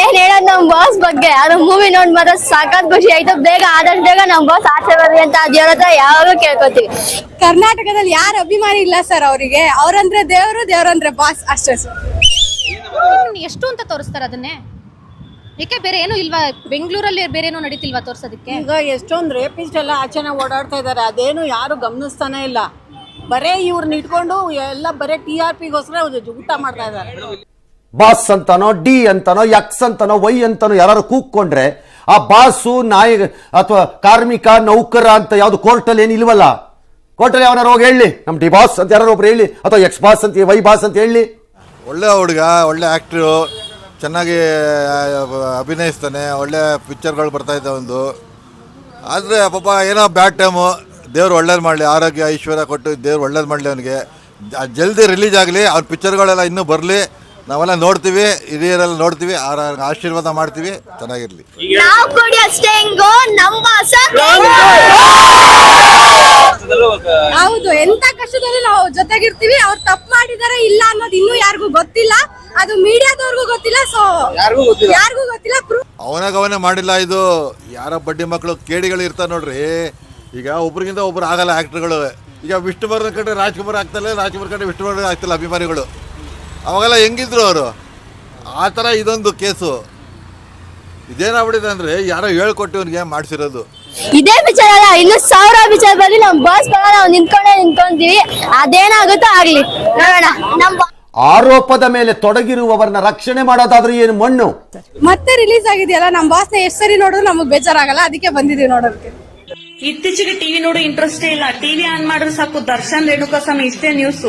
ಏನ್ ಹೇಳೋದ್ ನಮ್ ಬಾಸ್ ಬಗ್ಗೆ? ಅದು ಮೂವಿ ನೋಡ್ ಮಾತ್ರ ಸಖತ್ ಖುಷಿ ಆಯ್ತು. ಬೇಗ ಆದಷ್ಟು ಬೇಗ ನಮ್ ಬಾಸ್ ಆಚೆ ಬರ್ಲಿ ಅಂತ ದೇವ್ರ ಹತ್ರ ಯಾವಾಗೂ ಕೇಳ್ಕೊತೀವಿ. ಕರ್ನಾಟಕದಲ್ಲಿ ಯಾರು ಅಭಿಮಾನಿ ಇಲ್ಲ ಸರ್ ಅವರಿಗೆ? ಅವ್ರಂದ್ರೆ ದೇವರು ದೇವ್ರಂದ್ರೆ ಬಾಸ್ ಅಷ್ಟೇ ಸರ್ ಎಷ್ಟು ಅಂತ ತೋರಿಸ್ತಾರೆ ಅದನ್ನೇ? ಏಕೆ ಬೇರೆ ಏನು ಇಲ್ವಾ? ಬೆಂಗಳೂರಲ್ಲಿ ಬೇರೆ ಏನೋ ನಡೀತಿಲ್ವಾ ತೋರ್ಸೋದಕ್ಕೆ? ಈಗ ಎಷ್ಟೊಂದು ರೇಪಿಸ್ಟ್ ಎಲ್ಲ ಆಚೆನ ಓಡಾಡ್ತಾ ಇದ್ದಾರೆ ಅದೇನು ಯಾರು ಗಮನಿಸ್ತಾನೆ ಇಲ್ಲ. ಬರೇ ಇವ್ರನ್ನ ಇಟ್ಕೊಂಡು ಎಲ್ಲ ಬರೇ ಟಿ ಆರ್ ಪಿಗೋಸ್ಕರ ಊಟ ಮಾಡ್ತಾ ಇದ್ದಾರೆ ಬಾಸ್ ಅಂತನೋ, ಡಿ ಅಂತನೋ ಎಕ್ಸ್ ಅಂತನೋ ವೈ ಅಂತನೋ ಯಾರು ಕೂಕ್ಕೊಂಡ್ರೆ ಆ ಬಾಸು, ನಾಯ ಅಥವಾ ಕಾರ್ಮಿಕ, ನೌಕರ ಅಂತ ಯಾವುದು ಕೋರ್ಟಲ್ಲಿ ಏನು ಇಲ್ವಲ್ಲ ಕೋರ್ಟಲ್ಲಿ ಯಾವನಾರು ಹೋಗಿ ಹೇಳಿ. ನಮ್ಮ ಡಿ ಬಾಸ್ ಅಂತ ಯಾರು ಒಬ್ರು ಹೇಳಿ. ಅಥವಾ ಎಕ್ಸ್ ಬಾಸ್ ಅಂತ ವೈ ಬಾಸ್ ಅಂತ ಹೇಳಿ. ಒಳ್ಳೆ ಹುಡುಗ, ಒಳ್ಳೆ ಆ್ಯಕ್ಟ್ರು ಚೆನ್ನಾಗಿ ಅಭಿನಯಿಸ್ತಾನೆ. ಒಳ್ಳೆ ಪಿಕ್ಚರ್ಗಳು ಬರ್ತಾ ಇದ್ದಾವೆ ಒಂದು. ಆದರೆ ಪಾಪ ಏನೋ ಬ್ಯಾಡ್ ಟೈಮು ದೇವ್ರು ಒಳ್ಳೇದು ಮಾಡಲಿ. ಆರೋಗ್ಯ, ಐಶ್ವರ್ಯ ಕೊಟ್ಟು ದೇವ್ರು ಒಳ್ಳೇದು ಮಾಡಲಿ ಅವನಿಗೆ. ಜಲ್ದಿ ರಿಲೀಸ್ ಆಗಲಿ. ಅವ್ರ ಪಿಕ್ಚರ್ಗಳೆಲ್ಲ ಇನ್ನೂ ಬರಲಿ. ನಾವೆಲ್ಲ ನೋಡ್ತೀವಿ ಹಿರಿಯರೆಲ್ಲ ನೋಡ್ತೀವಿ ಅವ್ರ ಆಶೀರ್ವಾದ ಮಾಡ್ತೀವಿ ಚೆನ್ನಾಗಿರ್ಲಿ. ನಾವು ಕೊಡಿ ಅಷ್ಟೇ ಹೆಂಗೋ ಹೌದು. ಎಂತ ಕಷ್ಟದಲ್ಲಿ ನಾವು ಜೊತೆಗಿರ್ತೀವಿ ಅವ್ರು ತಪ್ಪು ಮಾಡಿದಾರೆ ಇಲ್ಲ ಅನ್ನೋದು ಇನ್ನೂ ಯಾರಿಗೂ ಗೊತ್ತಿಲ್ಲ. ಅದು ಮೀಡಿಯಾದವ್ರಿಗೂ ಗೊತ್ತಿಲ್ಲ ಸೊ ಯಾರಿಗೂ ಗೊತ್ತಿಲ್ಲ. ಅವನಾಗವನೇ ಅವನಾಗ ಅವನೇ ಮಾಡಿಲ್ಲ ಇದು. ಯಾರ ಬಡ್ಡಿ ಮಕ್ಕಳು ಕೇಡಿಗಳು ಇರ್ತಾರೆ ನೋಡ್ರಿ. ಈಗ ಒಬ್ರಿಗಿಂತ ಒಬ್ರು ಆಗಲ್ಲ ಆಕ್ಟರ್ಗಳು. ಈಗ ವಿಷ್ಣುವರ್ಧನ್ ಕಡೆ ರಾಜ್ಕುಮಾರ್ ಆಗ್ತಲ್ಲ ರಾಜ್ಕುಮಾರ್ ಕಡೆ ವಿಷ್ಣುವರ್ಧನ್ ಆಗ್ತಿಲ್ಲ ಅಭಿಮಾನಿಗಳು. ಅವಾಗೆಲ್ಲ ಹೆಂಗಿದ್ರು ಅವರು? ಆ ಥರ ಇದೊಂದು ಕೇಸು. ಇದೇನಾಗ್ಬಿಟ್ಟಿದೆ ಅಂದರೆ ಯಾರೋ ಹೇಳ್ಕೊಟ್ಟು ಇವನಿಗೆ ಮಾಡಿಸಿರೋದು. ಇದೇ ವಿಚಾರ ಅಲ್ಲ ಇನ್ನು ಸಾವಿರ ವಿಚಾರ ಬರಲಿ ನಮ್ ಬಾಸ್ ನಾವು ನಿಂತ್ಕೊಂಡೇ ನಿಂತ್ಕೊಂತೀವಿ. ಅದೇನಾಗುತ್ತೋ ಆಗ್ಲಿ. ನೋಡೋಣ ನಮ್ ಆರೋಪದ ಮೇಲೆ ತೊಡಗಿರುವವರನ್ನ ರಕ್ಷಣೆ ಮಾಡೋದಾದ್ರೆ ಏನು ಮಣ್ಣು? ಮತ್ತೆ ರಿಲೀಸ್ ಆಗಿದೆಯಲ್ಲ ನಮ್ಮ ಬಾಸ್ನ ಎಷ್ಟು ಸರಿ ನೋಡಿದ್ರು ನಮಗೆ ಬೇಜಾರಾಗಲ್ಲ ಅದಕ್ಕೆ ಬಂದಿದೀವಿ ನೋಡೋದಕ್ಕೆ. ಇತ್ತೀಚೆಗೆ ಟಿವಿ ನೋಡೋ ಇಂಟ್ರೆಸ್ಟೇ ಇಲ್ಲ. ಟಿವಿ ಆನ್ ಮಾಡಿದ್ರೆ ಸಾಕು. ದರ್ಶನ್ ರೇಣುಕಾಸ್ವಾಮಿ ಇಷ್ಟೇ ನ್ಯೂಸ್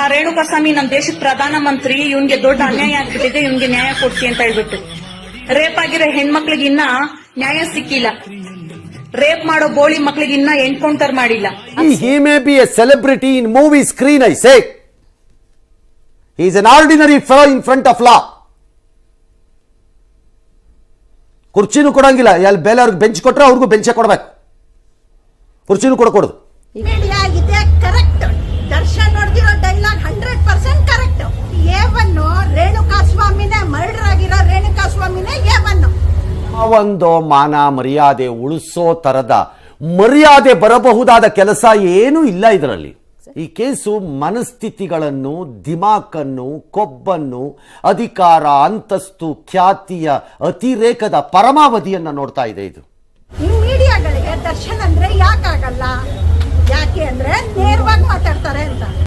ಆ ರೇಣುಕಾಸ್ವಾಮಿ ನಮ್ಮ ದೇಶದ ಪ್ರಧಾನ ಮಂತ್ರಿ ಇವನ್ಗೆ ದೊಡ್ಡ ಅನ್ಯಾಯ ಆಗ್ಬಿಟ್ಟಿದೆ ಇವನ್ಗೆ ನ್ಯಾಯ ಕೊಡ್ತಿ ಅಂತ ಹೇಳ್ಬಿಟ್ಟು. ರೇಪ್ ಆಗಿರೋ ಹೆಣ್ಮಕ್ಳಿಗೆ ಇನ್ನ ನ್ಯಾಯ ಸಿಕ್ಕಿಲ್ಲ. ರೇಪ್ ಮಾಡೋ ಬೋಳಿ ಮಕ್ಳಿಗೆ ಇನ್ನ ಎನ್ಕೌಂಟರ್ ಮಾಡಿಲ್ಲ. He maybe a celebrity in movie screen I say is is ordinary ordinary in front of law law. ಕುರ್ಚಿನೂ ಕೊಡಂಗಿಲ್ಲ. ಎಲ್ಲಿ ಬೇಲೆ ಅವ್ರಿಗೆ ಬೆಂಚ್ ಕೊಟ್ರೆ ಅವ್ರಿಗೂ ಬೆಂಚೇ ಕೊಡ್ಬೇಕು. ಕುರ್ಚಿನೂ ಕೊಡಕೂಡದು ಮೀಡಿಯಾ ಇದೆ correct Darshan ನೋಡ್ದಿರೋ dialogue hundred percent correct A one Renuka ಸ್ವಾಮಿನೇ murder ಆಗಿರೋ ರೇಣುಕಾ ಸ್ವಾಮಿನೇ ಎ ಒನ್ ಆ ಒಂದು ಮಾನ ಮರ್ಯಾದೆ ಉಳಿಸೋ ತರದ ಮರ್ಯಾದೆ ಬರಬಹುದಾದ ಕೆಲಸ ಏನೂ ಇಲ್ಲ ಇದರಲ್ಲಿ. ಈ ಕೇಸು ಮನಸ್ಥಿತಿಗಳನ್ನು, ದಿಮಾಕನ್ನು, ಕೊಬ್ಬನ್ನು, ಅಧಿಕಾರ, ಅಂತಸ್ತು, ಖ್ಯಾತಿಯ ಅತಿರೇಕದ ಪರಮಾವಧಿಯನ್ನ ನೋಡ್ತಾ ಇದೆ ಇದು.